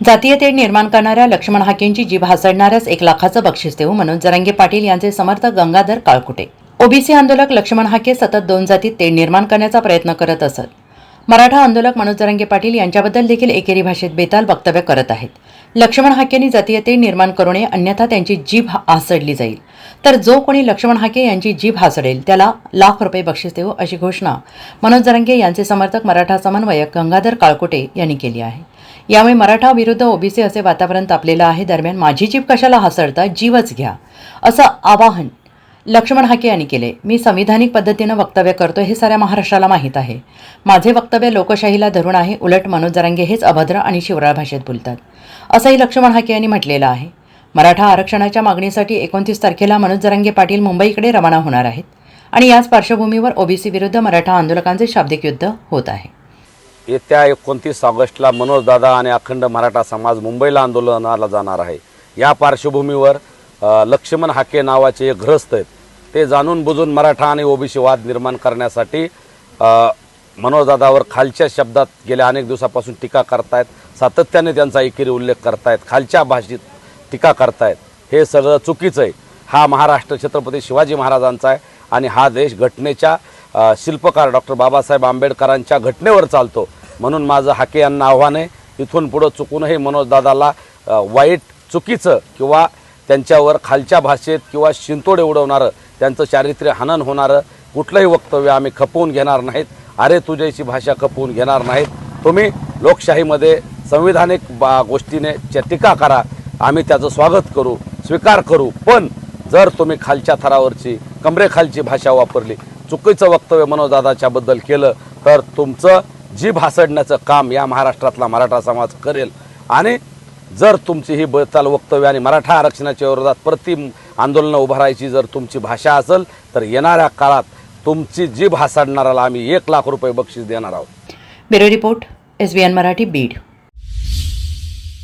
जातीयतेड निर्माण करणाऱ्या लक्ष्मण हाकेंची जीभ हासडणाऱ्याच एक लाखाचं बक्षीस देऊ म्हणून जरंगे पाटील यांचे समर्थक गंगाधर काळकुटे. ओबीसी आंदोलक लक्ष्मण हाके सतत दोन जातीत तेढ निर्माण करण्याचा प्रयत्न करत असत. मराठा आंदोलक मनोज जरंगे पाटील यांच्याबद्दल देखील एकेरी भाषेत बेताल वक्तव्य करत आहेत. लक्ष्मण हाकेंनी जातीयतेड निर्माण करू नये अन्यथा त्यांची जीभ हासडली जाईल. तर जो कोणी लक्ष्मण हाके यांची जीभ हासडेल त्याला लाख रुपये बक्षीस देऊ अशी घोषणा मनोज जरंगे यांचे समर्थक मराठा समन्वयक गंगाधर काळकुटे यांनी केली आहे. यामुळे मराठा विरुद्ध ओबीसी असे वातावरण तापलेलं आहे. दरम्यान माझी जीभ कशाला हासडता जीवच घ्या. असं आवाहन लक्ष्मण हाके यांनी केले. मी संविधानिक पद्धतीनं वक्तव्य करतो हे साऱ्या महाराष्ट्राला माहीत आहे. माझे वक्तव्य लोकशाहीला धरून आहे. उलट मनोज जरांगे हेच अभद्र आणि शिवराळ भाषेत बोलतात. असंही लक्ष्मण हाके यांनी म्हटलेलं आहे. मराठा आरक्षणाच्या मागणीसाठी एकोणतीस तारखेला मनोज जरांगे पाटील मुंबईकडे रवाना होणार आहेत आणि याच पार्श्वभूमीवर ओबीसी विरुद्ध मराठा आंदोलकांचे शाब्दिक युद्ध होत आहे. येत्या एकोणतीस ऑगस्टला मनोजदादा आणि अखंड मराठा समाज मुंबईला आंदोलनाला जाणार आहे. या पार्श्वभूमीवर लक्ष्मण हाके नावाचे एक ग्रस्त आहेत. ते जाणून बुजून मराठा आणि ओबीसी वाद निर्माण करण्यासाठी मनोजदादावर खालच्या शब्दात गेल्या अनेक दिवसापासून टीका करतायत. सातत्याने त्यांचा एकेरी उल्लेख करतायत. खालच्या भाषेत टीका करतायत. हे सगळं चुकीचं आहे. हा महाराष्ट्र छत्रपती शिवाजी महाराजांचा आहे आणि हा देश घटनेच्या शिल्पकार डॉक्टर बाबासाहेब आंबेडकरांच्या घटनेवर चालतो. म्हणून माझं हाके यांना आव्हान आहे. इथून पुढं चुकूनही मनोजदादाला वाईट चुकीचं किंवा त्यांच्यावर खालच्या भाषेत किंवा शिंतोडे उडवणारं त्यांचं चारित्र्य हनन होणारं कुठलंही वक्तव्य आम्ही खपवून घेणार नाहीत. अरे तुझ्याची भाषा खपवून घेणार नाहीत. तुम्ही लोकशाहीमध्ये संविधानिक बा गोष्टीने च्या टीका करा. आम्ही त्याचं स्वागत करू स्वीकार करू. पण जर तुम्ही खालच्या थरावरची कमरेखालची भाषा वापरली चुकीचं वक्तव्य मनोजदादाच्याबद्दल केलं तर तुमचं जीभ हासडण्याचं काम या महाराष्ट्रातला मराठा समाज करेल. आणि जर तुमची ही बचाल वक्तव्य आणि मराठा आरक्षणाच्या विरोधात प्रति आंदोलनं उभारायची जर तुमची भाषा असेल तर येणाऱ्या काळात तुमची जीभ हासाडणाऱ्याला आम्ही एक लाख रुपये बक्षीस देणार आहोत. Bureau report S B N Marathi Beed.